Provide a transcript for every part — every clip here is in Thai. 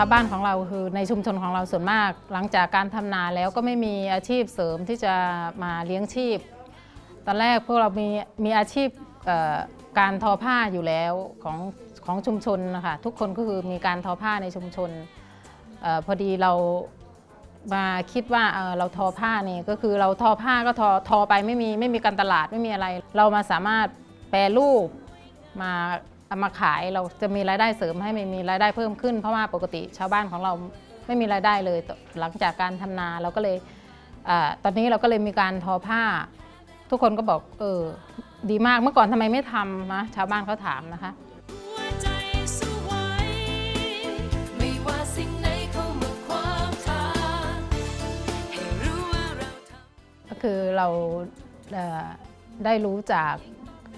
าวบ้านของเราคือในชุมชนของเราส่วนมาก หลังจากการทำนาแล้วก็ไม่มีอาชีพเสริมที่จะมาเลี้ยงชีพ ตอนแรกพวกเรามีมีอาชีพการทอผ้าอยู่แล้วของของชุมชนนะคะทุกคนก็คือมีการทอผ้าในชุมชนออพอดีเรามาคิดว่าเเราทอผ้านี่ก็คือเราทอผ้าก็ทอทอไปไม่มีไม่มีการตลาดไม่มีอะไร เรามาสามารถแปรรูปมา เอามาขายเราจะมีรายได้เสริมให้มันมีรายได้เพิ่มขึ้น เพราะว่าปกติชาวบ้านของเราไม่มีรายได้เลยต่อหลังจากการทำนาเราก็เลยอาตอนนี้เราก็เลยมีการทอผ้า ทุกคนก็บอกเออดีมากเมื่อก่อนทำไมไม่ทำนะชาวบ้านเขาถามนะคะหัวใจสวยไม่ว่าสิ่งไหนเข้ามาขวางทางให้รู้ว่าเราทำก็คือเราเอ่อได้รู้จาก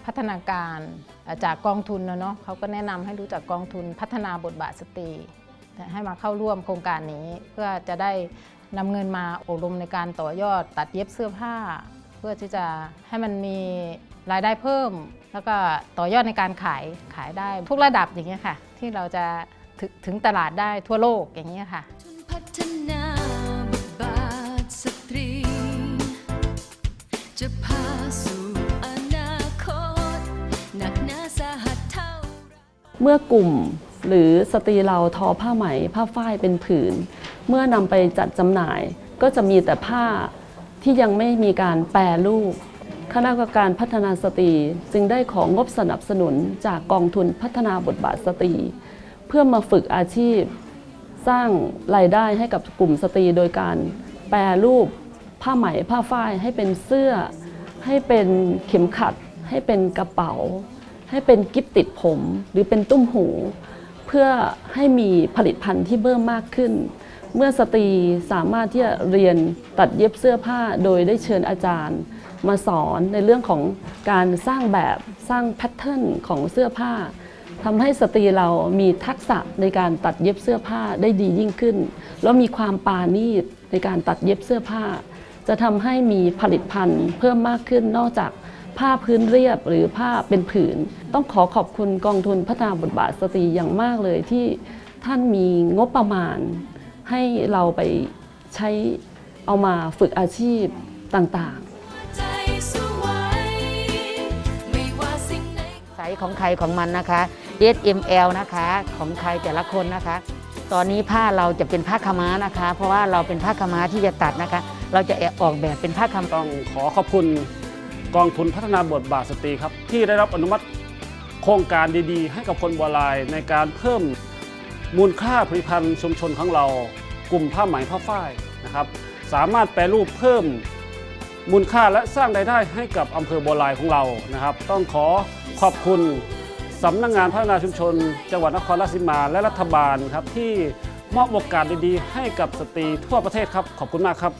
พัฒนาการเอ่อ จากกองทุนนะเนาะเขาก็แนะนำให้รู้จักกองทุนพัฒนาบทบาทสตรีให้มาเข้าร่วมโครงการนี้ เพื่อจะได้นำเงินมาอบรมในการต่อยอดตัดเย็บเสื้อผ้า เพื่อที่จะให้มันมีรายได้เพิ่ม แล้วก็ต่อยอดในการขายขายได้ทุกระดับอย่างเงี้ยค่ะ ที่เราจะถึงตลาดได้ทั่วโลกอย่างเงี้ยค่ะ เมื่อกลุ่มหรือสตรีเราทอผ้าไหม ผ้าฝ้ายเป็นผืน เมื่อนำไปจัดจำหน่าย ก็จะมีแต่ผ้าที่ยังไม่มีการแปรรูปคณะกรรมการพัฒนาสตรีจึงได้ของงบสนับสนุนจากกองทุนพัฒนาบทบาทสตรี เพื่อมาฝึกอาชีพ สร้างรายได้ให้กับกลุ่มสตรีโดยการแปรรูป ผ้าไหมผ้าฝ้ายให้เป็นเสื้อ ให้เป็นเข็มขัด ให้เป็นกระเป๋า ให้เป็นกิฟติดผม หรือเป็นตุ้มหู เพื่อให้มีผลิตภัณฑ์ที่เพิ่มมากขึ้น เมื่อสตรีสามารถที่จะเรียนตัดเย็บเสื้อผ้าโดยได้เชิญอาจารย์ มาสอนในเรื่องของการสร้างแบบสร้างแพทเทิร์นของเสื้อผ้าทำให้สตรีเรามีทักษะในการตัดเย็บเสื้อผ้าได้ดียิ่งขึ้น แล้วมีความปานีตในการตัดเย็บเสื้อผ้า จะทำให้มีผลิตภัณฑ์เพิ่มมากขึ้นนอกจาก ผ้าพื้นเรียบหรือผ้าเป็นผืน ต้องขอขอบคุณกองทุนพัฒนาบทบาทสตรีอย่างมากเลยที่ท่านมีงบประมาณ ให้เราไปใช้เอามาฝึกอาชีพต่างๆหัวใจสวยไม่ว่าสิ่งไหนไซส์ของใครของมันนะคะ SML นะคะของใครแต่ละคนนะคะ ตอนนี้ผ้าเราจะเป็นผ้าขาวม้านะคะ เพราะว่าเราเป็นผ้าขาวม้าที่จะตัดนะคะ เราจะออกแบบเป็นผ้าขาวม้าต้องขอขอบคุณ กองทุนพัฒนาบทบาทสตรีครับ ที่ได้รับอนุมัติโครงการดีๆ ให้กับคนบัวลายในการเพิ่มมูลค่าผลิตภัณฑ์ชุมชนของเรา กลุ่มผ้าไหมผ้าฝ้ายนะครับ สามารถแปรรูปเพิ่มมูลค่าและสร้างรายได้ให้กับอำเภอบัวลายของเรานะครับ ต้องขอขอบคุณสำนักงงานพัฒนาชุมชน จังหวัดนครราชสีมาและรัฐบาลครับที่มอบโอกาสดีๆ ให้กับสตรีทั่วประเทศครับ ขอบคุณมากครับ